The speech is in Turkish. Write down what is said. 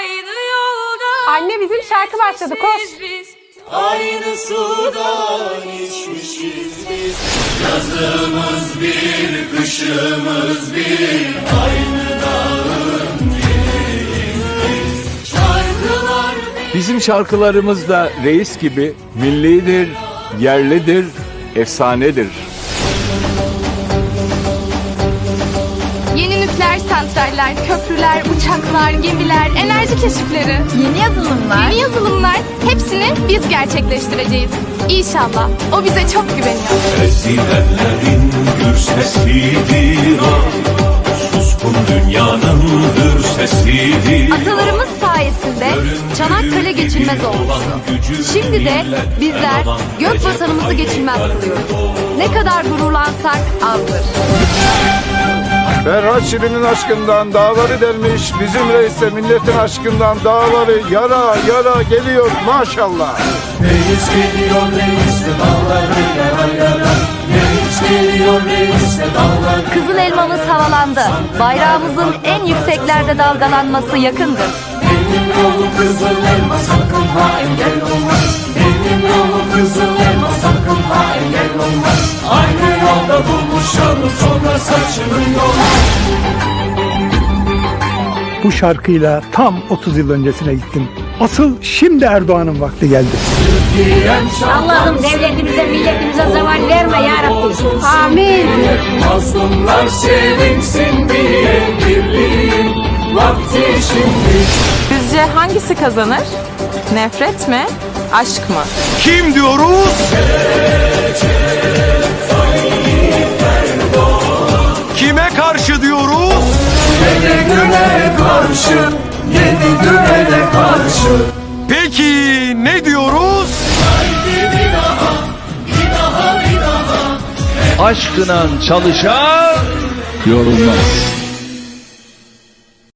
Aynı yolda Anne bizim şarkı başladı koş. biz biz. Aynı sudan içmişiz biz Yazımız bir, kışımız bir Aynı dağın biriyiz biz Şarkılar Bizim şarkılarımız da reis gibi millidir, yerlidir, efsanedir. Yeni nükleer santraller, köprüler, uçaklar, gemiler, enerji keşifleri. Yeni yazılımlar. Yeni yazılımlar. Hepsini biz gerçekleştireceğiz. İnşallah. O bize çok güveniyor. Ezilenlerin gür sesidir o Suskun dünyanın hür sesidir Atalarımız sayesinde Çanakkale geçilmez olmuştu. Şimdi de bizler gök vatanımızı geçilmez kılıyoruz. Ne kadar gururlansak azdır. Ferhat Şirin'in aşkından dağları delmiş, bizim reis de milletin aşkından dağları yara yara geliyor maşallah. Reis geliyor reis de dağları yara yara Reis geliyor reis de dağları Kızıl elmamız havalandı. Bayrağımızın en yükseklerde dalgalanması yakındır. Benim yolum kızıl elma sakın ha engel olmaz buluşalım sonra saçını Bu şarkıyla tam 30 yıl öncesine gittim. Asıl şimdi Erdoğan'ın vakti geldi. Allah'ım devletimize, milletimize zeval verme ya Rabbi. Amin. Mazlumlar sevinsin diye birliğin vakti şimdi Sizce hangisi kazanır? Nefret mi? Aşk mı? Kim diyoruz? Kime karşı Yedi güne karşı Peki ne diyoruz? Bir daha Bir daha bir daha Aşkına çalışan yorulmaz.